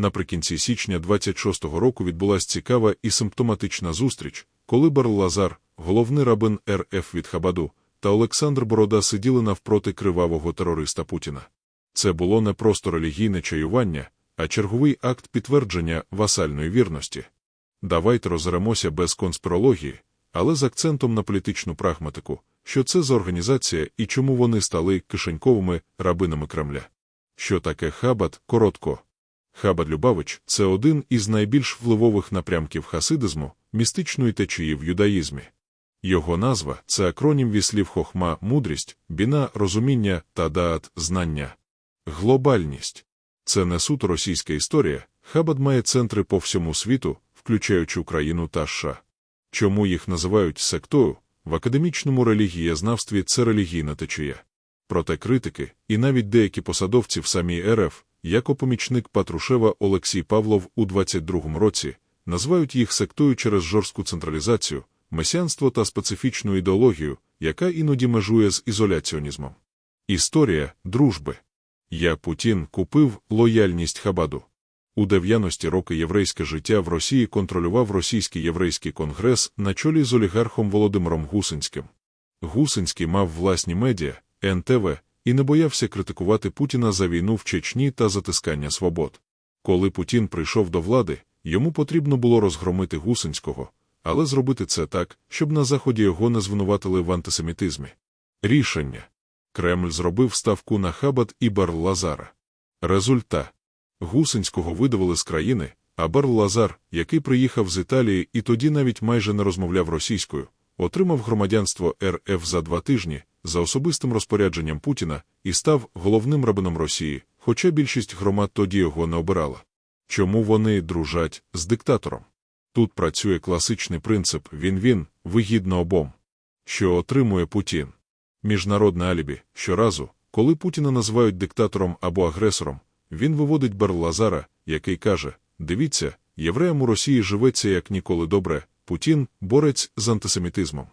Наприкінці січня 26-го року відбулася цікава і симптоматична зустріч, коли Барл Лазар, головний рабин РФ від Хабаду, та Олександр Борода сиділи навпроти кривавого терориста Путіна. Це було не просто релігійне чаювання, а черговий акт підтвердження васальної вірності. Давайте розеремося без конспірології, але з акцентом на політичну прагматику, що це за організація і чому вони стали кишеньковими рабинами Кремля. Що таке Хабад коротко? Хабад Любавич це один із найбільш впливових напрямків хасидизму, містичної течії в юдаїзмі. Його назва це акронім віслів хохма, мудрість, біна, розуміння та даат знання. Глобальність це не суто російська історія. Хабад має центри по всьому світу, включаючи Україну та США. Чому їх називають сектою? В академічному релігієзнавстві це релігійна течія. Проте критики, і навіть деякі посадовці в самій РФ, як опомічник Патрушева Олексій Павлов у 22-му році, називають їх сектою через жорстку централізацію, месіанство та специфічну ідеологію, яка іноді межує з ізоляціонізмом. Історія дружби. Я Путін купив лояльність Хабаду. У 90-ті роки єврейське життя в Росії контролював російський єврейський конгрес на чолі з олігархом Володимиром Гусинським. Гусинський мав власні медіа, НТВ, і не боявся критикувати Путіна за війну в Чечні та затискання свобод. Коли Путін прийшов до влади, йому потрібно було розгромити Гусинського, але зробити це так, щоб на Заході його не звинуватили в антисемітизмі. Рішення Кремль зробив ставку на Хабат і Барл Лазара. Результат Гусинського видавили з країни, а Барл Лазар, який приїхав з Італії і тоді навіть майже не розмовляв російською, отримав громадянство РФ за два тижні за особистим розпорядженням Путіна і став головним рабином Росії, хоча більшість громад тоді його не обирала. Чому вони дружать з диктатором? Тут працює класичний принцип він-він, вигідно обом. Що отримує Путін? Міжнародне алібі щоразу, коли Путіна називають диктатором або агресором, він виводить Берлазара, який каже: Дивіться, євреям у Росії живеться як ніколи добре, Путін борець з антисемітизмом.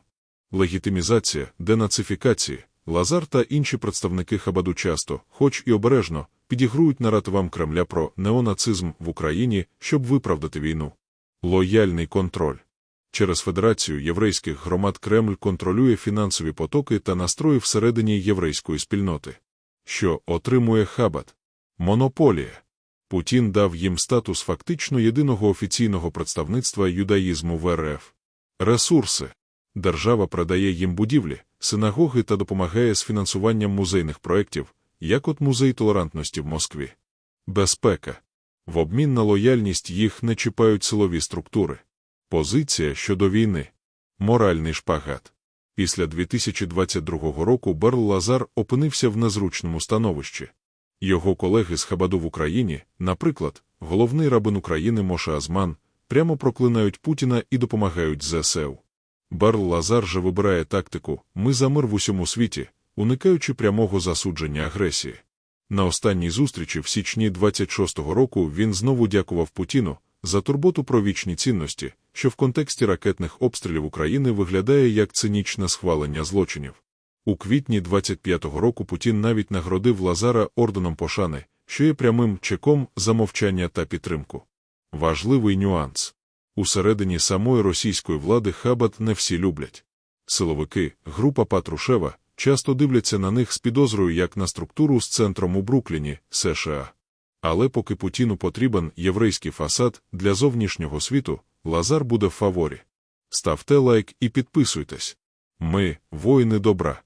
Легітимізація, денацифікація, Лазар та інші представники Хабаду часто, хоч і обережно, підігрують наративам Кремля про неонацизм в Україні, щоб виправдати війну. Лояльний контроль. Через Федерацію єврейських громад Кремль контролює фінансові потоки та настрої всередині єврейської спільноти. Що отримує Хабад? Монополія. Путін дав їм статус фактично єдиного офіційного представництва юдаїзму в РФ. Ресурси. Держава продає їм будівлі, синагоги та допомагає з фінансуванням музейних проєктів, як от музей толерантності в Москві. Безпека. В обмін на лояльність їх не чіпають силові структури. Позиція щодо війни. Моральний шпагат. Після 2022 року Берл Лазар опинився в незручному становищі. Його колеги з Хабаду в Україні, наприклад, головний рабин України Моше Азман, прямо проклинають Путіна і допомагають ЗСУ. Барл Лазар же вибирає тактику Ми за мир в усьому світі, уникаючи прямого засудження агресії. На останній зустрічі в січні 26-го року він знову дякував Путіну за турботу про вічні цінності, що в контексті ракетних обстрілів України виглядає як цинічне схвалення злочинів. У квітні 25-го року Путін навіть нагородив Лазара орденом пошани, що є прямим чеком за мовчання та підтримку. Важливий нюанс. Усередині самої російської влади Хабат не всі люблять. Силовики, група Патрушева, часто дивляться на них з підозрою як на структуру з центром у Брукліні, США. Але поки Путіну потрібен єврейський фасад для зовнішнього світу, Лазар буде в фаворі. Ставте лайк і підписуйтесь. Ми воїни добра.